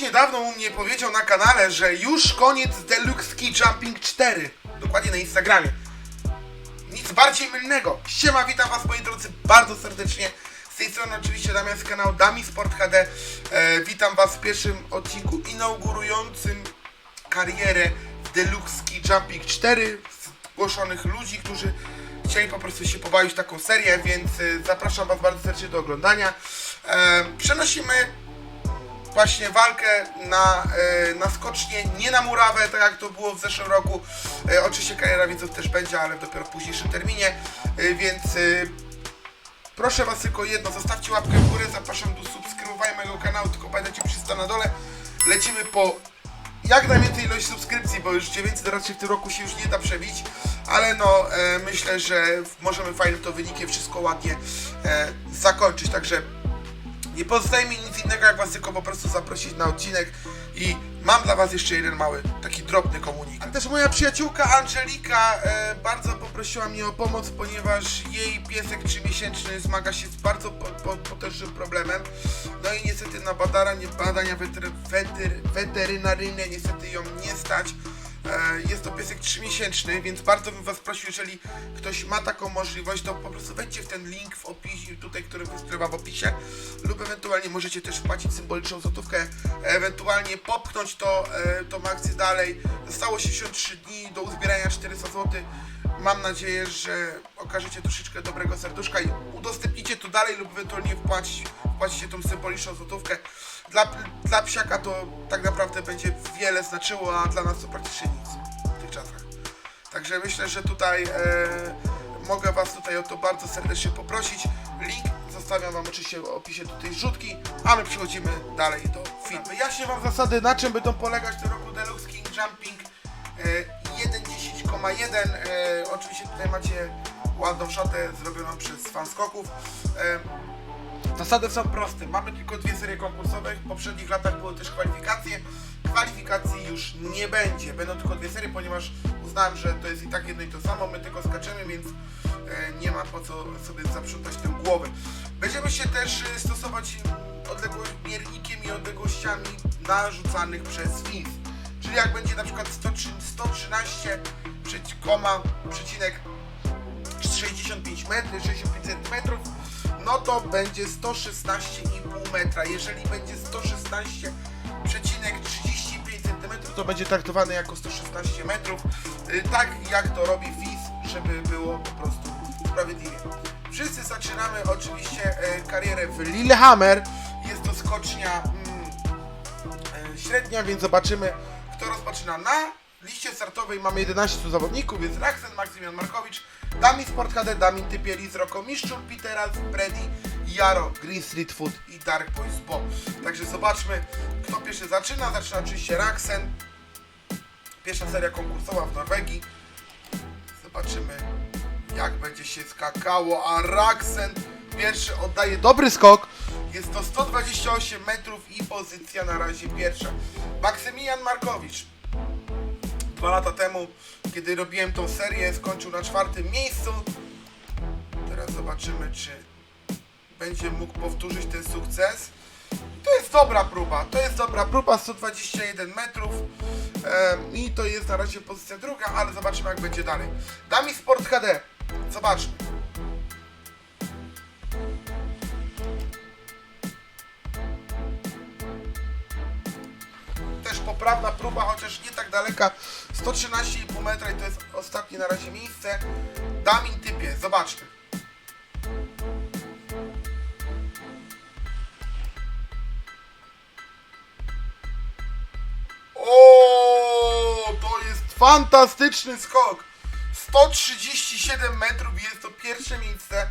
Niedawno u mnie powiedział na kanale, że już koniec Deluxe Ski Jumping 4. Dokładnie na Instagramie. Nic bardziej mylnego. Siema, witam was moi drodzy bardzo serdecznie. Z tej strony oczywiście Damian z kanału Dami Sport HD. E, witam was w pierwszym odcinku inaugurującym karierę w Deluxe Ski Jumping 4 zgłoszonych ludzi, którzy chcieli po prostu się pobawić taką serię, więc e, zapraszam was bardzo serdecznie do oglądania. E, przenosimy właśnie walkę na, e, na skocznie, nie na murawę, tak jak to było w zeszłym roku. E, oczywiście kariera widzów też będzie, ale dopiero w późniejszym terminie, e, więc proszę was tylko jedno, zostawcie łapkę w górę, zapraszam do subskrybowania mojego kanału, tylko pamiętajcie przysta na dole. Lecimy po jak najwięcej ilość subskrypcji, bo już 900 raczej w tym roku się już nie da przebić, ale no e, myślę, że możemy fajnym to wynikiem wszystko ładnie e, zakończyć, także nie pozostaje mi nic innego, jak was tylko po prostu zaprosić na odcinek i mam dla was jeszcze jeden mały, taki drobny komunikat. A też moja przyjaciółka Angelika e, bardzo poprosiła mnie o pomoc, ponieważ jej piesek trzymiesięczny zmaga się z bardzo po, po, potężnym problemem. No i niestety na badania, badania wetery, wetery, weterynaryjne niestety ją nie stać. E, Jest to piesek 3-miesięczny, więc bardzo bym Was prosił, jeżeli ktoś ma taką możliwość, to po prostu wejdźcie w ten link w opisie, tutaj, który wyskrywa w opisie, lub ewentualnie możecie też wpłacić symboliczną złotówkę, ewentualnie popchnąć to, e, tą akcję dalej. Zostało 63 dni do uzbierania 400 zł. Mam nadzieję, że okażecie troszeczkę dobrego serduszka i udostępnicie to dalej lub ewentualnie wpłacić, wpłacicie tą symboliczną złotówkę. Dla, dla psiaka to tak naprawdę będzie wiele znaczyło, a dla nas to praktycznie nic w tych czasach. Także myślę, że tutaj e, mogę Was tutaj o to bardzo serdecznie poprosić. Link zostawiam Wam oczywiście w opisie do tej rzutki, a my przechodzimy dalej do filmu. Wyjaśnię Wam zasady, na czym będą polegać w roku Deluxe King Jumping e, 1.10,1. E, oczywiście tutaj macie ładną szatę zrobioną przez fan skoków. E, Zasady są proste. Mamy tylko dwie serie konkursowe. W poprzednich latach były też kwalifikacje. Kwalifikacji już nie będzie. Będą tylko dwie serie, ponieważ uznałem, że to jest i tak jedno i to samo. My tylko skaczemy, więc e, nie ma po co sobie zaprzątać tym głowy. Będziemy się też e, stosować odległość miernikiem i odległościami narzucanych przez FIS. Czyli jak będzie na przykład 103 113 przeci- koma, przecinek 65 metry, 65 centymetrów, no to będzie 116,5 metra. Jeżeli będzie 116,35 cm, to będzie traktowane jako 116 metrów. Y, Tak jak to robi FIS, żeby było po prostu sprawiedliwie. Wszyscy zaczynamy oczywiście e, karierę w Lillehammer. Jest to skocznia mm, e, średnia, więc zobaczymy, kto rozpoczyna. Na liście startowej mamy 11 zawodników, jest Raksen, Maksymian Markowicz, Dami Sport HD, Damin Typieli, Roko Miszczur, Piteras, Brady, Jaro, Green Street Food i Dark Boys Bo. Także zobaczmy, kto pierwszy zaczyna. Zaczyna oczywiście Raksen. Pierwsza seria konkursowa w Norwegii. Zobaczymy, jak będzie się skakało. A Raksen pierwszy oddaje dobry skok. Jest to 128 metrów i pozycja na razie pierwsza. Maksymilian Markowicz. Dwa lata temu, kiedy robiłem tą serię, skończył na czwartym miejscu. Teraz zobaczymy, czy będzie mógł powtórzyć ten sukces. To jest dobra próba, to jest dobra próba, 121 metrów i to jest na razie pozycja druga, ale zobaczymy jak będzie dalej. Dami Sport HD, zobaczmy. Poprawna próba, chociaż nie tak daleka, 113,5 metra i to jest ostatnie na razie miejsce. Damin typie, zobaczmy. O, to jest fantastyczny skok. 137 metrów jest to pierwsze miejsce.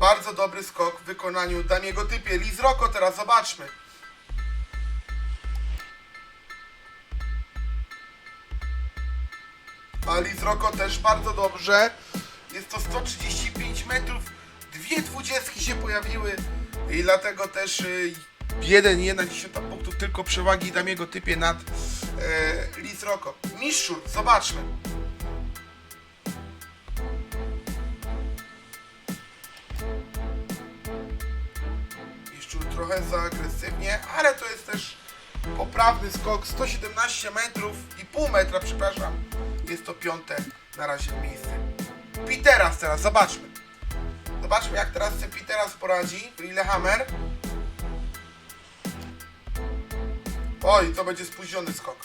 Bardzo dobry skok w wykonaniu Damiego typie. Liz Rocco teraz zobaczmy. A Liz Rocco też bardzo dobrze. Jest to 135 metrów. Dwie dwudziestki się pojawiły i dlatego też y, jeden, jedna dziesiąta punktów tylko przewagi Damiego typie nad e, Liz Rocco. Miszczur, zobaczmy. Miszczur trochę za agresywnie, ale to jest też poprawny skok 117 metrów i pół metra, przepraszam. Jest to piąte na razie miejsce. Piteras teraz, zobaczmy. Zobaczmy jak teraz sobie Piteras poradzi Lillehammer. Oj, to będzie spóźniony skok.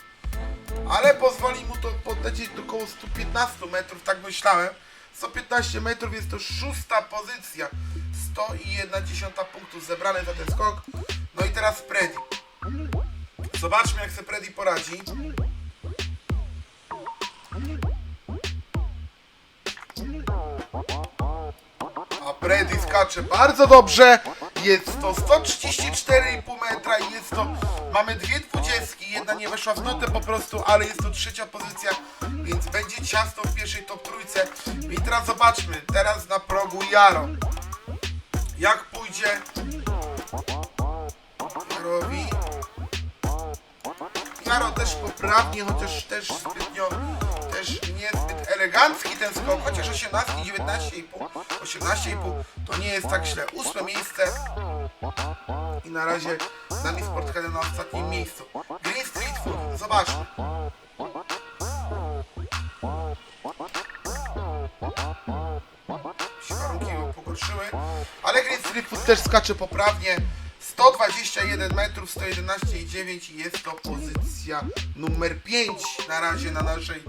Ale pozwoli mu to podlecieć do około 115 metrów, tak myślałem. 115 metrów jest to szósta pozycja. 101 punktów zebrane za ten skok. No i teraz Freddy. Zobaczmy jak sobie Freddy poradzi. Skacze bardzo dobrze. Jest to 134,5 metra i jest to... Mamy dwie dwudziestki, jedna nie weszła w notę po prostu, ale jest to trzecia pozycja, więc będzie ciasno w pierwszej top trójce. I teraz zobaczmy, teraz na progu Jaro. Jak pójdzie Jarowi? Jaro też poprawnie, chociaż też zbytnio, elegancki ten skok, chociaż 18, 19,5, 18,5 to nie jest tak źle. Ósme miejsce i na razie z nami Sport Heaven na ostatnim miejscu. Green Street Food, zobaczmy. się warunki pogorszyły, ale Green Street Food też skacze poprawnie. 121 metrów, 111,9 i jest to pozycja numer 5 na razie na naszej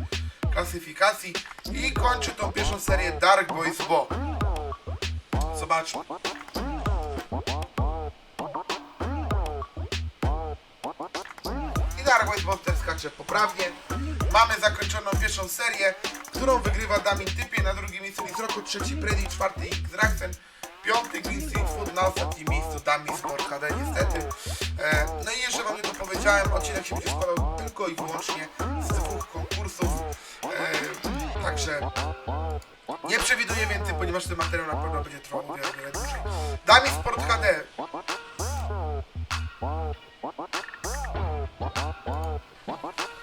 klasyfikacji i kończy tą pierwszą serię Dark Boys Bo. Zobaczmy. I Dark Boys Bo też skacze poprawnie. Mamy zakończoną pierwszą serię, którą wygrywa Damin Typie, na drugim miejscu Miss Roku, trzeci Predi, czwarty X Raxen, piąty Green Food, na ostatnim miejscu Dami Sport HD niestety. E, no i jeszcze wam nie dopowiedziałem, odcinek się będzie składał tylko i wyłącznie z także nie przewiduję więcej, ponieważ ten materiał na pewno będzie trwał wiele, dłużej. Dami Sport HD.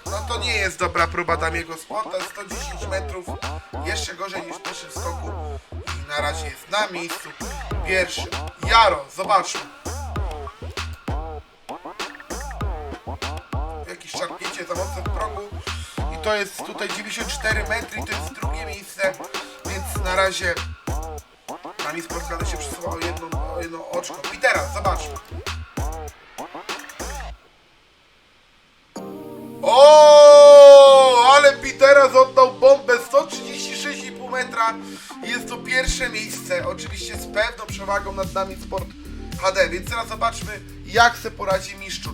No to nie jest dobra próba Damiego Sporta, 110 metrów, jeszcze gorzej niż w pierwszym skoku i na razie jest na miejscu pierwszym. Jaro, zobaczmy. To jest tutaj 94 metry, to jest drugie miejsce, więc na razie Dami Sport się przesuwa o jedno, o jedno oczko. I teraz zobaczmy. O, ale Petera oddał bombę 136,5 metra i jest to pierwsze miejsce, oczywiście z pewną przewagą nad nami Sport HD, więc teraz zobaczmy jak se poradzi Miszczur.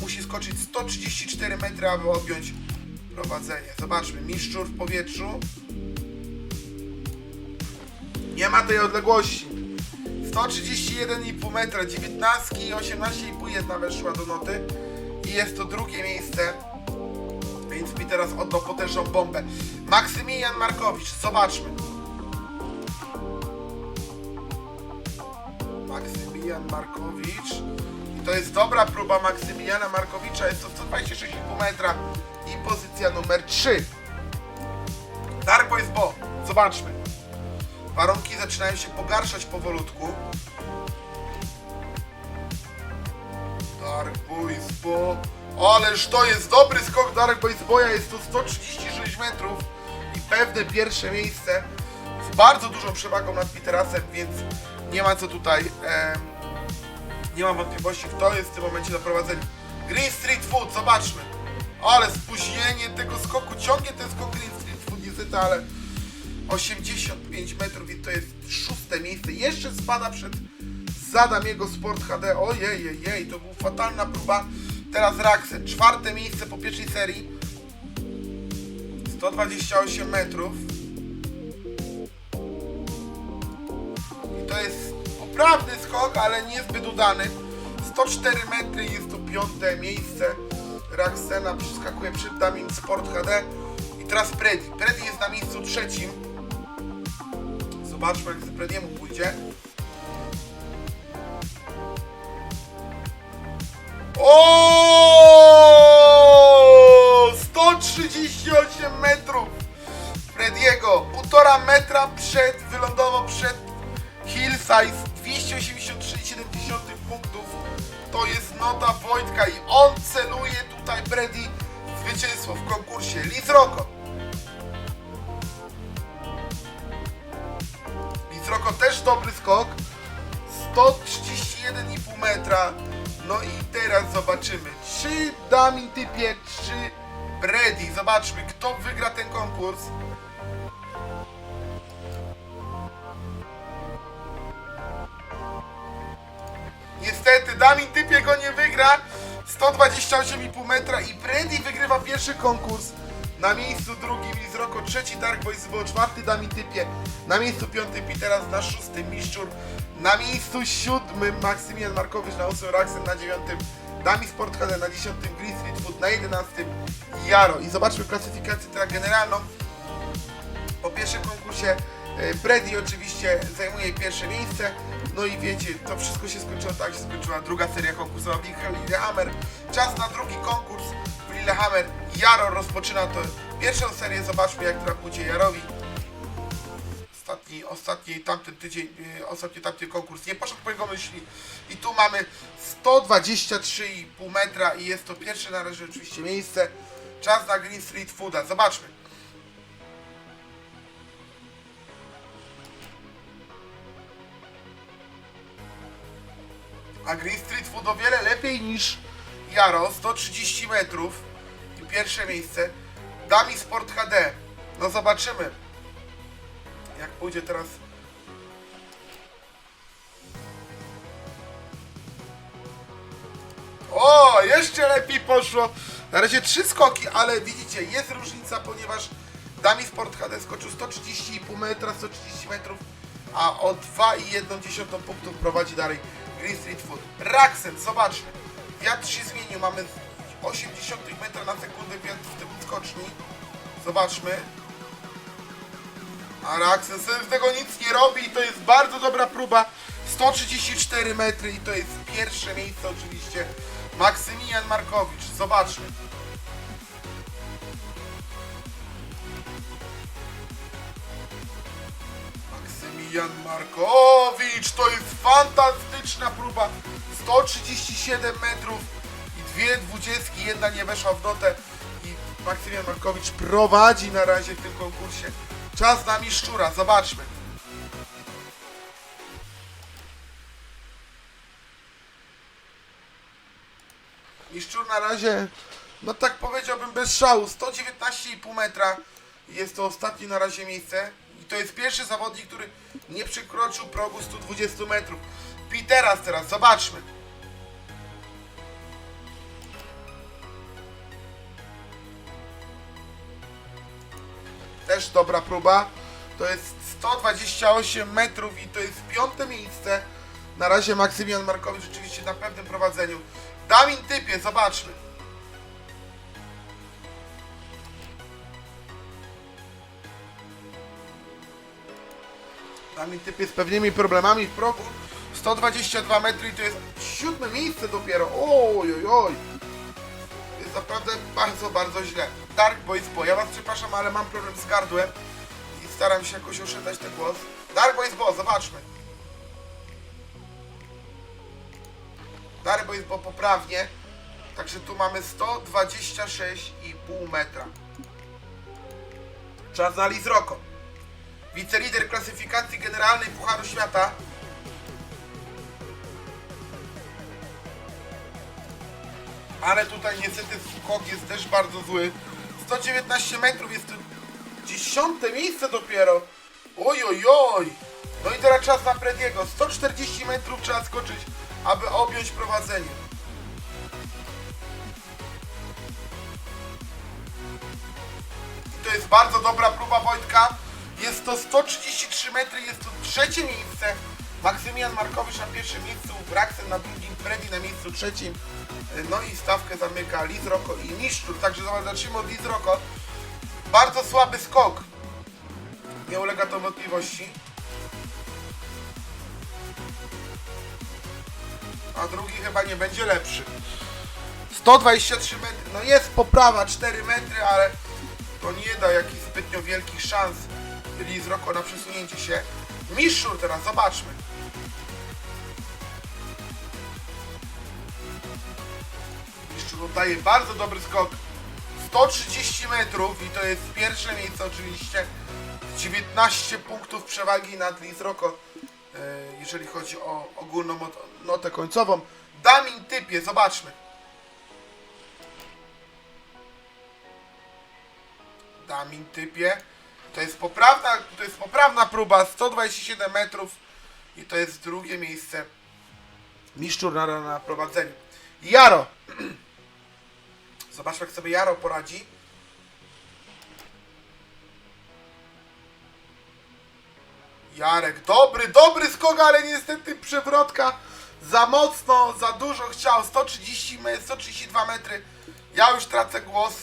Musi skoczyć 134 metry, aby objąć prowadzenie. Zobaczmy, Miszczur w powietrzu. Nie ma tej odległości. 131,5 metra, 19 i 18,5 jedna weszła do noty. I jest to drugie miejsce. Więc mi teraz oddał potężną bombę. Maksymilian Markowicz, zobaczmy. Maksymilian Markowicz. I to jest dobra próba Maksymiliana Markowicza. Jest to 126,5 metra. I pozycja numer 3. Dark Boys Bo. Zobaczmy. Warunki zaczynają się pogarszać powolutku. Dark Boys Bo. Ależ to jest dobry skok Dark Boys Boya. Jest to 136 metrów i pewne pierwsze miejsce z bardzo dużą przewagą nad Peterasem, więc nie ma co tutaj. em, nie mam wątpliwości, kto jest w tym momencie na prowadzeniu. Green Street Food, zobaczmy. Ale spóźnienie tego skoku, ciągnie ten skok niestety, ale 85 metrów i to jest szóste miejsce. Jeszcze spada przed zadam jego Sport HD. Ojej, jej, jej, to była fatalna próba. Teraz Raxen, czwarte miejsce po pierwszej serii. 128 metrów. I to jest poprawny skok, ale niezbyt udany. 104 metry jest to piąte miejsce. Raxena przeskakuje przed Damin Sport HD. I teraz Predi. Predi jest na miejscu trzecim. Zobaczmy jak z Prediemu pójdzie. O! 138 metrów Frediego. Półtora metra przed, wylądował przed Hillsize 283,7 punktów. to jest nota Wojtka i on celuje tutaj Brady zwycięstwo w konkursie. Liz Rocco. Liz Rocco też dobry skok. 131,5 metra. No i teraz zobaczymy, czy Damin typie, czy Brady. Zobaczmy, kto wygra ten konkurs. Niestety, Damin typie go nie wygra. 128,5 metra i Brady wygrywa pierwszy konkurs. Na miejscu drugim Liz Rocco, trzeci Dark Boys było czwarty Damin typie. Na miejscu piątym Piteras, na szóstym Miszczur. Na miejscu siódmym Maksymian Markowicz, na ósmym Raxen, na dziewiątym Dami Sport na dziesiątym Green Street na jedenastym Jaro. I zobaczmy klasyfikację teraz generalną. Po pierwszym konkursie Brady oczywiście zajmuje pierwsze miejsce. No i wiecie, to wszystko się skończyło tak, się skończyła druga seria konkursowa w Lillehammer. Czas na drugi konkurs w Lillehammer. Jaro rozpoczyna to pierwszą serię. Zobaczmy jak teraz pójdzie Jarowi. Ostatni, ostatni tamten tydzień, e, ostatni tamten konkurs nie poszedł po jego myśli. I tu mamy 123,5 metra i jest to pierwsze na razie oczywiście miejsce. Czas na Green Street Fooda. Zobaczmy. A Green Street Food o wiele lepiej niż Jaro, 130 metrów i pierwsze miejsce. Dami Sport HD. No zobaczymy. Jak pójdzie teraz. O, jeszcze lepiej poszło. Na razie trzy skoki, ale widzicie, jest różnica, ponieważ Dami Sport HD skoczył 130,5 metra, 130 metrów, a o 2,1 punktów prowadzi dalej Green Street Food. Zobaczmy. Wiatr się zmienił, mamy 80 metra na sekundę wiatr w tym skoczni. Zobaczmy. A sobie z tego nic nie robi i to jest bardzo dobra próba. 134 metry i to jest pierwsze miejsce oczywiście. Maksymian Markowicz, zobaczmy. Maksymian Markowicz, to jest fantastyczna próba. 137 metrów i dwie dwudziestki, jedna nie weszła w notę i Maksymian Markowicz prowadzi na razie w tym konkursie. Czas na Miszczura, zobaczmy. Miszczur na razie, no tak powiedziałbym bez szału, 119,5 metra. Jest to ostatnie na razie miejsce. I to jest pierwszy zawodnik, który nie przekroczył progu 120 metrów. Piteras teraz, zobaczmy. Też dobra próba. To jest 128 metrów i to jest piąte miejsce. Na razie Maksymian Markowicz rzeczywiście na pewnym prowadzeniu. Damin Typie, zobaczmy. Damin Typie z pewnymi problemami w progu. 122 metry i to jest siódme miejsce dopiero. Oj, oj, oj. Jest naprawdę bardzo, bardzo źle. Dark Boys Bo, ja was przepraszam, ale mam problem z gardłem i staram się jakoś oszczędzać ten głos. Dark Boys Bo, zobaczmy. Dark Boys Bo poprawnie. Także tu mamy 126,5 metra. Czas na Liz Rocco. Wicelider klasyfikacji generalnej Pucharu Świata. Ale tutaj niestety skok jest też bardzo zły. 119 metrów jest to dziesiąte miejsce dopiero. Oj, oj, oj. No i teraz czas na Prediego. 140 metrów trzeba skoczyć, aby objąć prowadzenie. I to jest bardzo dobra próba Wojtka. Jest to 133 metry, jest to trzecie miejsce. Maksymian Markowicz na pierwszym miejscu, Braxen na drugim, Freddy na miejscu trzecim. No i stawkę zamyka Liz Rocco i Niszczur. Także zacznijmy od Liz Rocco. Bardzo słaby skok. Nie ulega to wątpliwości. A drugi chyba nie będzie lepszy. 123 metry. No jest poprawa 4 metry, ale to nie da jakichś zbytnio wielkich szans Liz Rocco na przesunięcie się. Miszczur teraz, zobaczmy. Oddaje bardzo dobry skok. 130 metrów i to jest pierwsze miejsce oczywiście. 19 punktów przewagi nad Liz e, jeżeli chodzi o ogólną notę końcową. Damin typie, zobaczmy. Damin typie. To jest poprawna, to jest poprawna próba, 127 metrów i to jest drugie miejsce. Miszczur na, na prowadzeniu. Jaro. Zobaczmy, jak sobie Jaro poradzi. Jarek, dobry, dobry skok, ale niestety przewrotka za mocno, za dużo chciał. 130 me- 132 metry. Ja już tracę głos.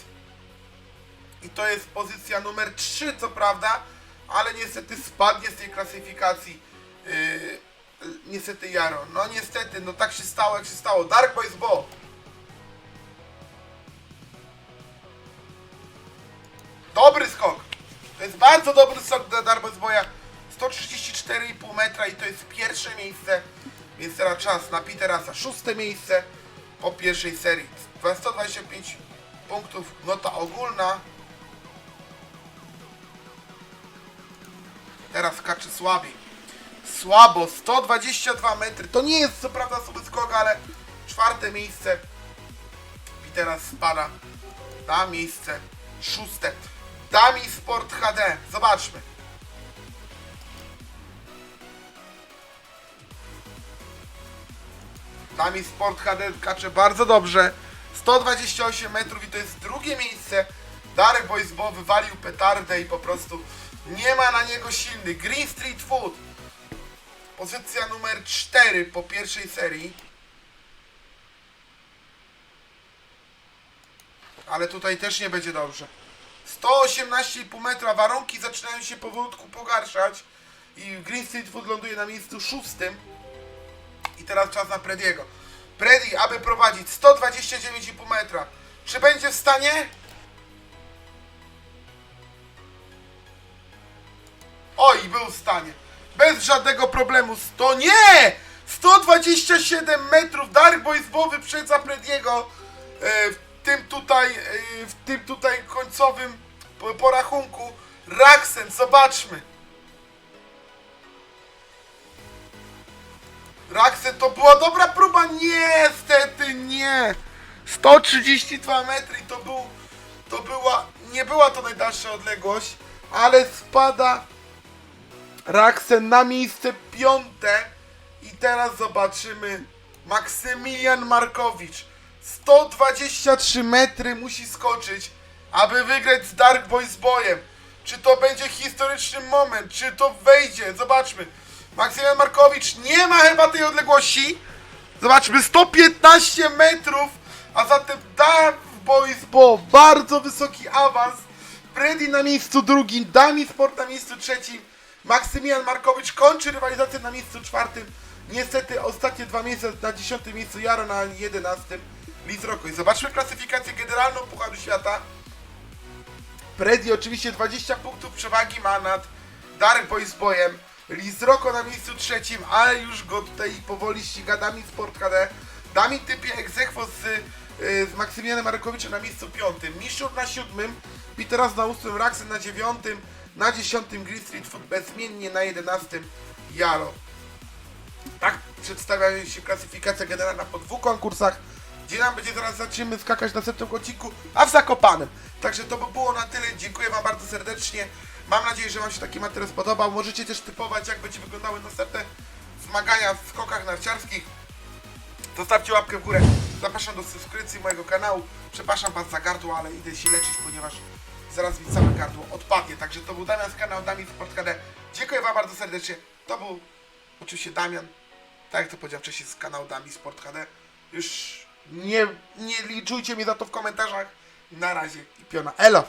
I to jest pozycja numer 3, co prawda, ale niestety spadnie z tej klasyfikacji. Yy, niestety Jaro. No niestety, no tak się stało, jak się stało. Dark Boys Bo. Dobry skok. To jest bardzo dobry skok dla Boya. 134,5 metra i to jest pierwsze miejsce. Więc teraz czas na Peterasa. Szóste miejsce po pierwszej serii. 125 punktów, nota ogólna. Teraz skacze słabiej. Słabo, 122 metry. To nie jest co prawda sobie skok, ale czwarte miejsce. I teraz spada na miejsce szóste. Dami Sport HD. Zobaczmy. Dami Sport HD kacze bardzo dobrze. 128 metrów i to jest drugie miejsce. Darek Boys Bo wywalił petardę i po prostu nie ma na niego silny. Green Street Food. Pozycja numer 4 po pierwszej serii. Ale tutaj też nie będzie dobrze. 118,5 metra. Warunki zaczynają się powolutku pogarszać. I Green Street Food ląduje na miejscu szóstym. I teraz czas na Prediego. Predi, aby prowadzić 129,5 metra. Czy będzie w stanie? Oj, był w stanie. Bez żadnego problemu. 100, nie! 127 metrów. Dark Boys Bo wyprzedza Prediego w tym tutaj, e, w tym tutaj końcowym po- porachunku. Raksen, zobaczmy. Raksen, to była dobra próba. Niestety nie. 132 metry to był, to była, nie była to najdalsza odległość, ale spada Raksen na miejsce piąte i teraz zobaczymy Maksymilian Markowicz 123 metry musi skoczyć aby wygrać z Dark Boys Boyem czy to będzie historyczny moment? Czy to wejdzie? Zobaczmy. Maksymilian Markowicz nie ma chyba tej odległości. Zobaczmy 115 metrów a zatem Dark Boys Bo bardzo wysoki awans. Freddy na miejscu drugim, Dami Sport na miejscu trzecim, Maksymilian Markowicz kończy rywalizację na miejscu czwartym. Niestety ostatnie dwa miejsca na dziesiątym miejscu, Jaro na jedenastym, Liz Rocco. I zobaczmy klasyfikację generalną Pucharu Świata. Freddy oczywiście 20 punktów przewagi ma nad Dark Boys Boyem. Liz Rocco na miejscu trzecim, ale już go tutaj powoli ściga Dami Sport HD. Dami typie egzekwo z, y, z Maksymilianem Markowiczem na miejscu piątym. Miszur na siódmym, Peters na ósmym, Raksen na dziewiątym, na dziesiątym Green Street bezmiennie, na jedenastym Jaro. Tak przedstawia się klasyfikacja generalna po dwóch konkursach, gdzie nam będzie zaraz zaczniemy skakać na następnym odcinku, a w Zakopanem. Także to by było na tyle. Dziękuję Wam bardzo serdecznie. Mam nadzieję, że Wam się taki materiał spodobał. Możecie też typować, jak będzie wyglądały następne zmagania w skokach narciarskich. Zostawcie łapkę w górę. Zapraszam do subskrypcji mojego kanału. Przepraszam Was za gardło, ale idę się leczyć, ponieważ zaraz mi całe gardło odpadnie. Także to był Damian z kanału Damian Sport KD. Dziękuję Wam bardzo serdecznie. To był oczywiście Damian, tak jak to powiedziałem wcześniej, z kanału Dami Sport HD. Już nie, nie liczujcie mi za to w komentarzach. Na razie piona. Elo!